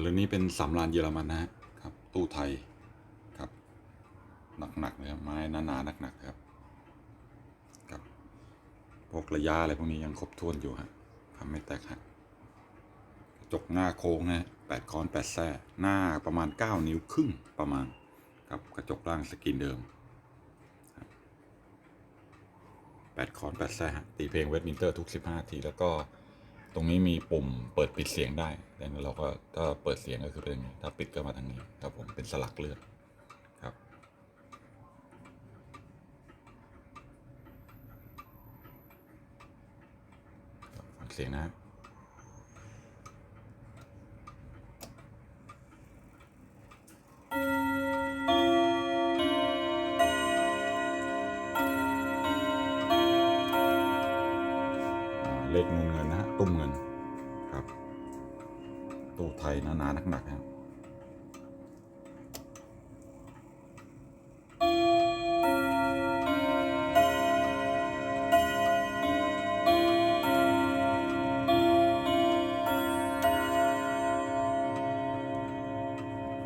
เรื่องนี้เป็นสำรานเยอรมันนะครับ ตู้ไทยครับหนักๆเลยครับไม้หนาๆหนักๆครับครับพวกระยะอะไรพวกนี้ยังครบถ้วนอยู่ฮะทำไม่แตกหักกระจกหน้าโค้งนะแปดคอนแปดแส้หน้าประมาณเก้านิ้วครึ่งประมาณครับกระจกล่างสกรีนเดิมแปดคอนแปดแซ่ฮะตีเพลงเวสมินเตอร์ทุก15ที แล้วก็ ตรงนี้มีปุ่มเปิดปิดเสียงได้ดังนั้นเราก็ถ้าเปิดเสียงก็คือเป็นอย่างนี้ถ้าปิดก็มาทางนี้ครับผมเป็นสลักเลือดครับ ฟังเสียงนะครับ ลขนูนเงินนะฮะตุ้มเงินครับตู้ไทยหนาๆหนักๆนะครับ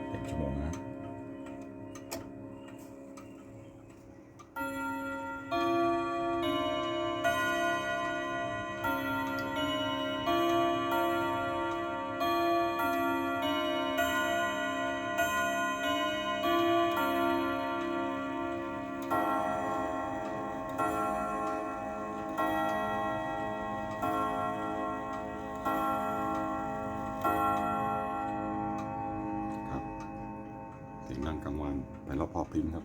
เป็นชั่วโมงนะ สียงดังกลางวันไปรอบพอพิมพ์ครับ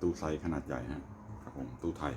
ตู้ไซส์ขนาดใหญ่ฮะครับผมตู้ไทย